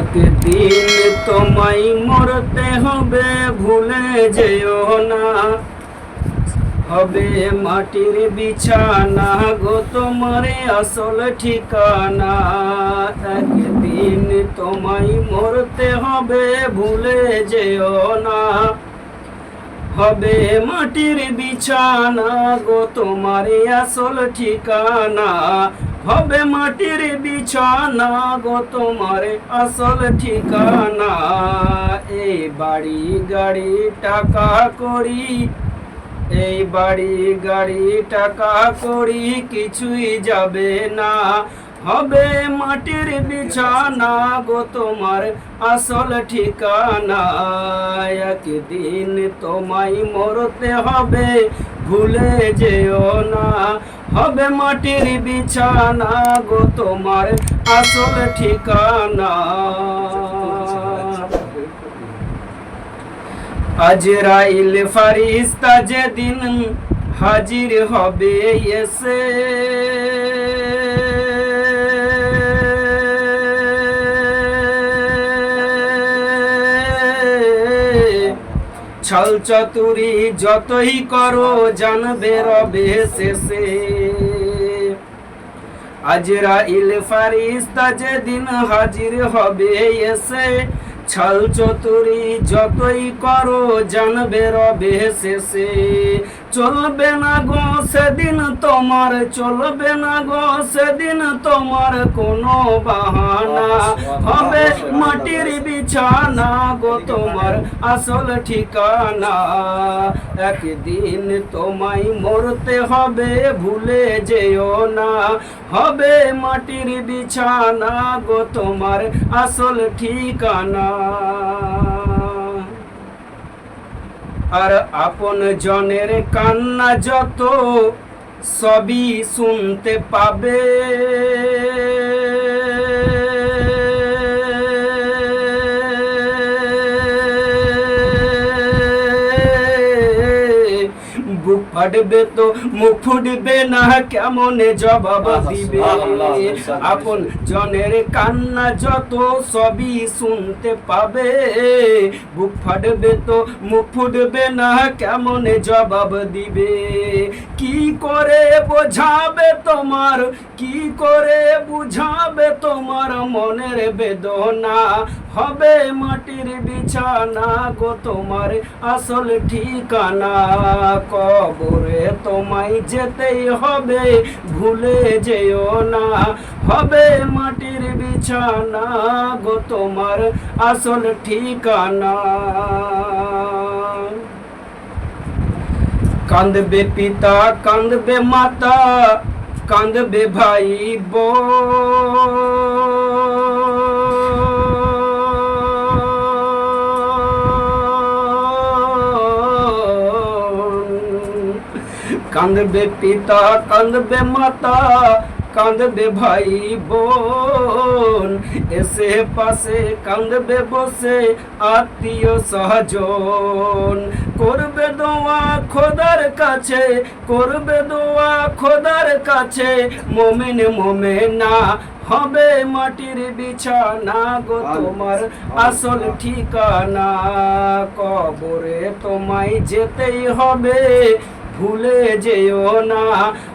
একদিন তোমায় মরতে হবে, ভুলে যেও না। হবে মাটির বিছানা গো তোমার আসল ঠিকানা। একদিন তোমায় মরতে হবে, ভুলে যেও না। হবে মাটির বিছানা গো তোমার আসল ঠিকানা। হবে মাটির বিছানা গো তোমার আসল ঠিকানা। এই বাড়ি গাড়ি টাকা করি এই বাড়ি গাড়ি টাকা করি, কিছুই যাবে না। হবে মাটির বিছানা গো তোমার আসল ঠিকানা। একদিন তোমায় মরতে হবে, ভুলে যেও না। হবে মাটির বিছানা গো তোমার আসল ঠিকানা। আজরাইল ফারিস্তা যেদিন হাজির হবে এসে। ছল চতুরি যতই করো জানবে রবে শেষে। আজরাইল ফারিস্তা যেদিন হাজির হবে এসে, ছল চতুরি যতই করো জানবে রবে শেষে। চলবে না গো, সেদিন তোমার চলবে না গো, সেদিন তোমার কোনো বাহানা। হবে মাটির বিছানা গো তোমার আসল ঠিকানা। একদিন তোমায় মরতে হবে, ভুলে যেও না। হবে মাটির বিছানা গো তোমার আসল ঠিকানা। আর আপন জনের কান্না যত সবই শুনতে পাবে। বুক ফাটবে তো মুখ ফুটবে না কেমন জবাব দিবে? আপন জনের কান্না যত সবই শুনতে পাবে। বুক ফাটবে তো মুখ ফুটবে না কেমন জবাব দিবে? কি করে বোঝাবে তোমার? কি করে বুঝাবে তোমার মনের বেদনা? হবে মাটির বিছানা গো তোমার আসল ঠিকানা। কবরে তোমায় যেতেই হবে, ভুলে যেও না। হবে মাটির বিছানা গো তোমার আসল ঠিকানা। কান্দবে পিতা কান্দবে মাতা কান্দবে ভাই বোন কান্দবে পিতা কান্দবে মাতা কান্দবে ভাই বোন এসে পাশে কান্দবে বসে আত্মীয় সহজন করবে দোয়া খোদার কাছে করবে দোয়া খোদার কাছে মোমেন মোমেনা হবে মাটির বিছানা গো তোমার আসল ঠিকানা কবরে তোমায় যেতেই হবে ভুলে যেও না।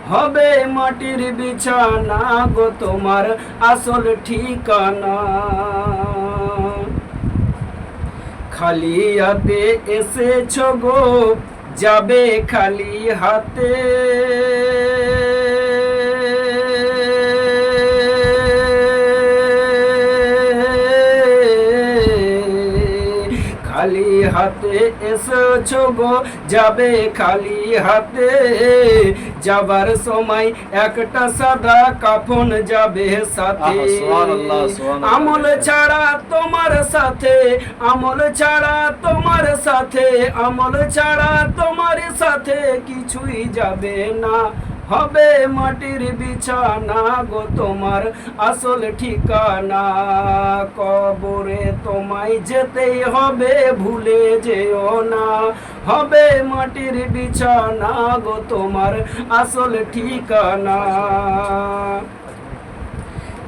হবে মাটির বিছানা গো তোমার আসল ঠিকানা। খালি হাতে এসেছ গো, যাবে খালি হাতে। হাতে এসেছ গো যাবে খালি হাতে। যাবার সময় একটা সাদা কাফন যাবে সাথে। আমল ছাড়া তোমার সাথে আমল ছাড়া তোমার সাথে আমল ছাড়া তোমার সাথে কিছুই যাবে না। হবে মাটির বিছানা গো তোমার আসল ঠিকানা। কবরে তোমায় যেতেই হবে, ভুলে যেও না। হবে মাটির বিছানা গো তোমার আসল ঠিকানা।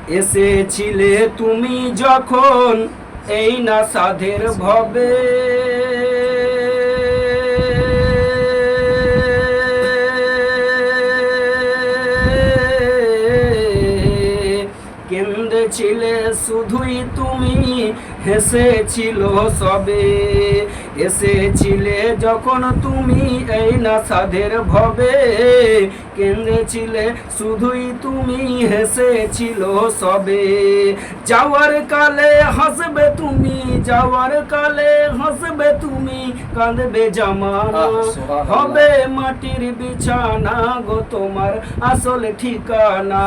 এসেছিলে তুমি যখন, এই না সাধের ভবে। কেন্দ্রে ছিলে শুধুই তুমি হেসেছিল সবে। এসেছিলে যখন তুমি এই না সাধের ভবে। কেন্দ্রে ছিলে শুধুই তুমি হেসেছিল সবে। যাওয়ার কালে হাসবে তুমি যাওয়ার কালে হাসবে তুমি কাঁদবে জামানা হবে মাটির বিছানা গো তোমার আসল ঠিকানা।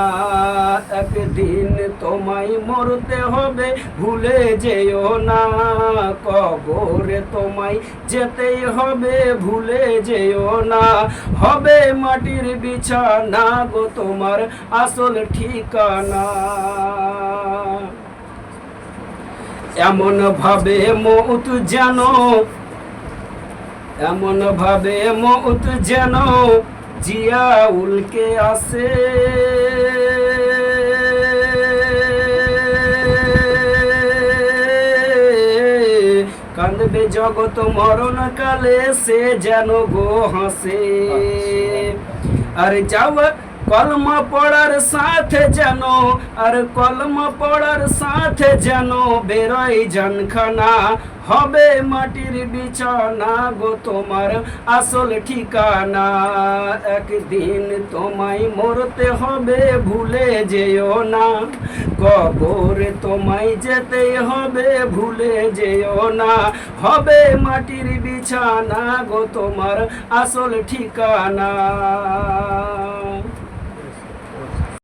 একদিন তোমায় মরতে হবে ভুলে যেও না কবরে তোমায় যেতেই হবে ভুলে যেও না। হবে মাটির বিছানা গো তোমার আসল ঠিকানা। এমন ভাবে মৌত যেন এমন ভাবে মৌত যেন জিয়াউলকে আসে। কান্দবে জগৎ মরণ কালে সে যেন গো হাসে। আর যাওয়া কলমা পড়ার সাথে যেন, আর কলম পড়ার সাথে যেন বেরোয় জানখানা। হবে মাটির বিছানা গো তোমার আসল ঠিকানা। একদিন তোমায় মরতে হবে ভুলে যেও না। কবরে তোমায় যেতে হবে ভুলে যেও না। হবে মাটির বিছানা গো তোমার আসল ঠিকানা।